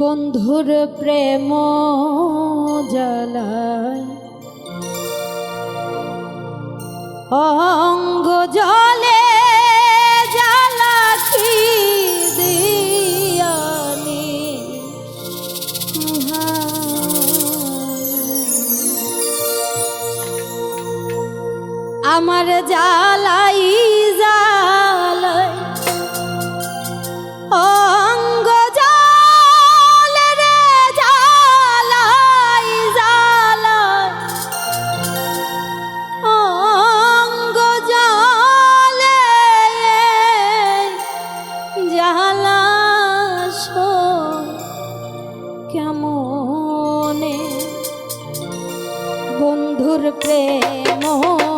বন্ধুর প্রেম জ্বালায়। অঙ্গ জলে জ্বালা কি দিয়ানি আমার জ্বালাই মোহ